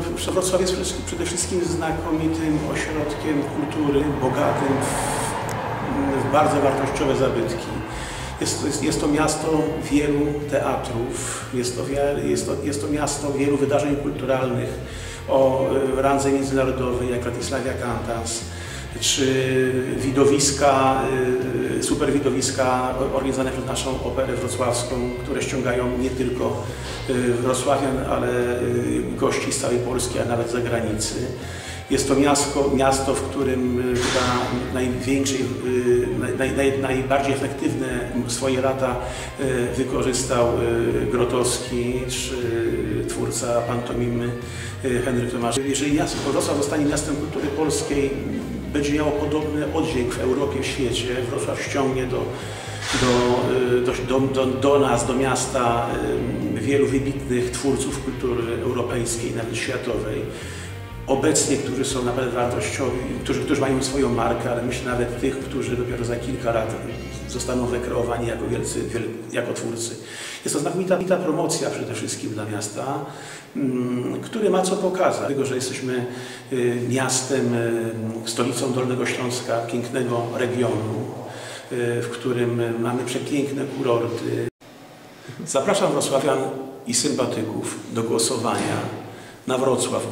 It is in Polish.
Wrocław jest przede wszystkim znakomitym ośrodkiem kultury, bogatym w, w bardzo wartościowe zabytki. Jest jest, jest to miasto wielu teatrów, jest to, jest, to, jest to miasto wielu wydarzeń kulturalnych o randze międzynarodowej, jak Ratysławia Cantans, czy widowiska, y, super widowiska organizowane przez naszą operę wrocławską, które ściągają nie tylko y, wrocławian, ale y, gości z całej Polski, a nawet z zagranicy. Jest to miasto, miasto w którym chyba największej, naj, naj, najbardziej efektywne swoje lata wykorzystał Grotowski, czy twórca pantomimy Henryk Tomasz. Jeżeli Wrocław zostanie miastem kultury polskiej, będzie miało podobny oddźwięk w Europie, w świecie. Wrocław ściągnie do, do, do, do, do nas, do miasta wielu wybitnych twórców kultury europejskiej, nawet światowej. Obecnie, którzy są naprawdę wartościowi, którzy, którzy mają swoją markę, ale myślę nawet tych, którzy dopiero za kilka lat zostaną wykreowani jako wielcy, jako twórcy. Jest to znakomita promocja przede wszystkim dla miasta, mm, który ma co pokazać. Dlatego, że jesteśmy y, miastem, y, stolicą Dolnego Śląska, pięknego regionu, y, w którym mamy przepiękne kurorty. Zapraszam wrocławian i sympatyków do głosowania na Wrocław